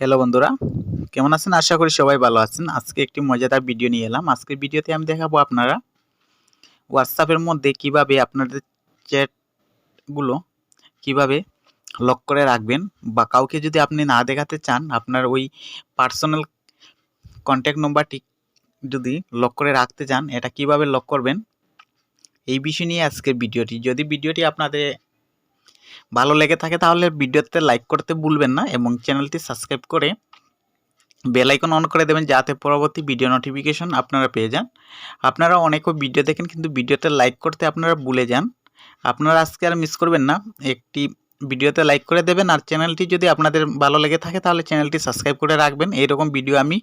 Hello বন্ধুরা, কেমন আছেন? আশা করি সবাই ভালো আছেন। আজকে একটি মজাদার ভিডিও নিয়ে এলাম। আজকের ভিডিওতে আমি দেখাবো আপনারা হোয়াটসঅ্যাপের মধ্যে কীভাবে আপনাদের চ্যাটগুলো কীভাবে লক করে রাখবেন বা কাউকে যদি আপনি না দেখাতে চান, আপনার ওই পার্সোনাল কন্ট্যাক্ট নম্বরটি যদি লক করে রাখতে চান, এটা কীভাবে লক করবেন? এই বিষয় নিয়ে আজকের ভিডিওটি যদি ভিডিওটি আপনাদের ভালো লেগে থাকে তাহলে ভিডিওতে লাইক করতে ভুলবেন না এবং চ্যানেলটি সাবস্ক্রাইব করে বেল আইকন অন করে দেবেন যাতে পরবর্তী ভিডিও নোটিফিকেশন আপনারা পেয়ে যান। আপনারা অনেকও ভিডিও দেখেন কিন্তু ভিডিওতে লাইক করতে আপনারা ভুলে যান। আপনারা আজকে আর মিস করবেন না। একটি ভিডিওতে লাইক করে দেবেন আর চ্যানেলটি যদি আপনাদের ভালো লেগে থাকে তাহলে চ্যানেলটি সাবস্ক্রাইব করে রাখবেন। এইরকম ভিডিও আমি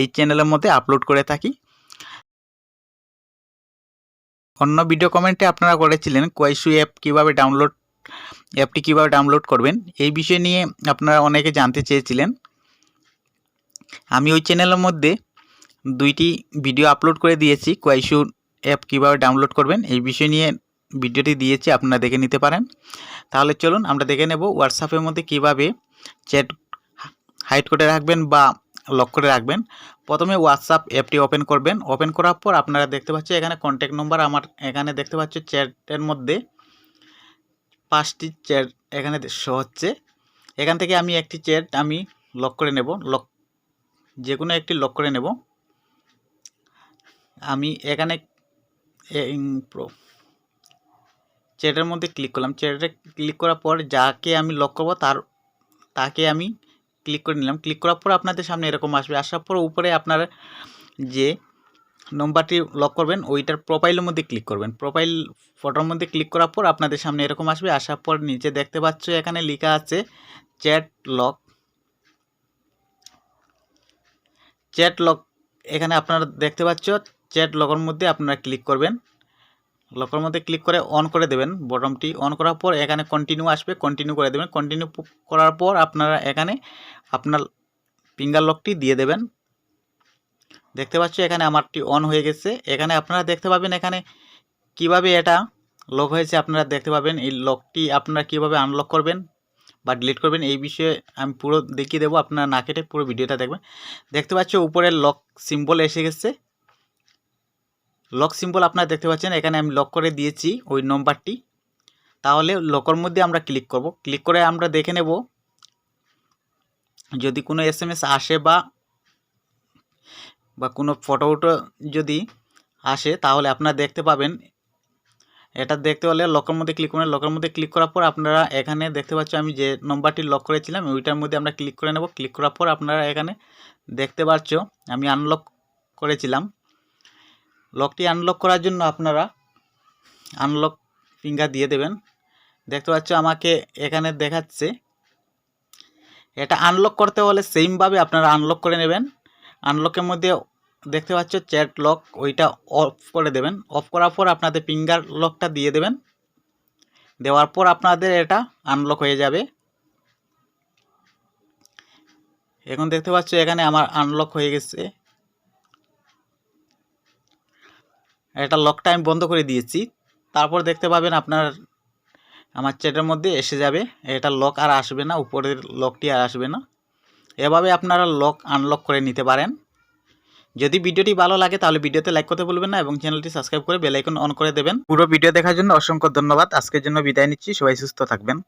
এই চ্যানেলের মধ্যে আপলোড করে থাকি। অন্য ভিডিও কমেন্টে আপনারা করেছিলেন কোয়াইশু অ্যাপ কীভাবে ডাউনলোড অ্যাপটি কীভাবে ডাউনলোড করবেন? এই বিষয় নিয়ে আপনারা অনেকে জানতে চেয়েছিলেন। আমি ওই চ্যানেলের মধ্যে দুইটি ভিডিও আপলোড করে দিয়েছি কোয়াইশু অ্যাপ কীভাবে ডাউনলোড করবেন, এই বিষয় নিয়ে ভিডিওটি দিয়েছি, আপনারা দেখে নিতে পারেন। তাহলে চলুন, আমরা দেখে নেব হোয়াটসঅ্যাপের মধ্যে কীভাবে চ্যাট হাইড করে রাখবেন বা লক করে রাখবেন। প্রথমে হোয়াটসঅ্যাপ অ্যাপটি ওপেন করবেন। ওপেন করার পর আপনারা দেখতে পাচ্ছেন, এখানে কন্ট্যাক্ট নম্বর আমার এখানে দেখতে পাচ্ছি চ্যাটের মধ্যে। পাঁচটি চেয়ার এখানে শো হচ্ছে। এখান থেকে আমি একটি চেয়ার আমি লক করে নেব। লক যে কোনো একটি লক করে নেব। আমি এখানে চ্যাটের মধ্যে ক্লিক করলাম। চ্যাটে ক্লিক করার পর যাকে আমি লক করব তার, তাকে আমি ক্লিক করে নিলাম। ক্লিক করার পর আপনাদের সামনে এরকম আসবে। আসার পর উপরে আপনার যে নম্বরটি লক করবেন, ওইটার প্রোফাইলের মধ্যে ক্লিক করবেন। প্রোফাইল ফটোর মধ্যে ক্লিক করার পর আপনাদের সামনে এরকম আসবে, আসার পর নিচে দেখতে পাচ্ছ এখানে লেখা আছে চ্যাট লক চ্যাট লক এখানে আপনারা দেখতে পাচ্ছ চ্যাট লগের মধ্যে আপনারা ক্লিক করবেন। লকের মধ্যে ক্লিক করে অন করে দেবেন বটমটি অন করার পর এখানে কন্টিনিউ আসবে কন্টিনিউ করে দেবেন। কন্টিনিউ করার পর আপনারা এখানে আপনার ফিঙ্গার লকটি দিয়ে দেবেন। দেখতে পাচ্ছ এখানে আমারটি অন হয়ে গেছে। এখানে আপনারা দেখতে পাবেন এখানে কীভাবে এটা লক হয়েছে, আপনারা দেখতে পাবেন। এই লকটি আপনারা কীভাবে আনলক করবেন বা ডিলিট করবেন, এই বিষয়ে আমি পুরো দেখিয়ে দেবো। আপনারা না কেটে পুরো ভিডিওটা দেখবেন। দেখতে পাচ্ছ উপরে লক সিম্বল এসে গেছে। লক সিম্বল আপনারা দেখতে পাচ্ছেন, এখানে আমি লক করে দিয়েছি ওই নম্বরটি তাহলে লকর মধ্যে আমরা ক্লিক করব। ক্লিক করে আমরা দেখে নেব। যদি কোনো এস আসে বা বা কোনো ফটো উটো যদি আসে, তাহলে আপনারা দেখতে পাবেন। এটা দেখতে হলে লকের মধ্যে ক্লিক করবেন লকের মধ্যে ক্লিক করার পর আপনারা এখানে দেখতে পাচ্ছ আমি যে নম্বরটি লক করেছিলাম, ওইটার মধ্যে আমরা ক্লিক করে নেব। ক্লিক করার পর আপনারা এখানে দেখতে পাচ্ছ, আমি আনলক করেছিলাম। লকটি আনলক করার জন্য আপনারা আনলক ফিঙ্গার দিয়ে দেবেন। দেখতে পাচ্ছ, আমাকে এখানে দেখাচ্ছে। এটা আনলক করতে হলে সেমভাবে আপনারা আনলক করে নেবেন। আনলকের মধ্যে দেখতে পাচ্ছ চ্যাট লক, ওইটা অফ করে দেবেন। অফ করার পর আপনাদের ফিঙ্গার লকটা দিয়ে দেবেন। দেওয়ার পর আপনাদের এটা আনলক হয়ে যাবে। এখন দেখতে পাচ্ছ এখানে আমার আনলক হয়ে গেছে। এটা লকটা আমি বন্ধ করে দিয়েছি। তারপর দেখতে পাবেন আপনার, আমার চ্যাটের মধ্যে এসে যাবে। এটা লক আর আসবে না, উপরের লকটি আর আসবে না। এভাবে আপনারা লক আনলক করে নিতে পারেন। যদি ভিডিওটি ভালো লাগে, তাহলে ভিডিওতে লাইক করতে বলবেন না এবং চ্যানেলটি সাবস্ক্রাইব করে বেলাইকন অন করে দেবেন। পুরো ভিডিও দেখার জন্য অসংখ্য ধন্যবাদ। আজকের জন্য বিদায় নিচ্ছি। সবাই সুস্থ থাকবেন।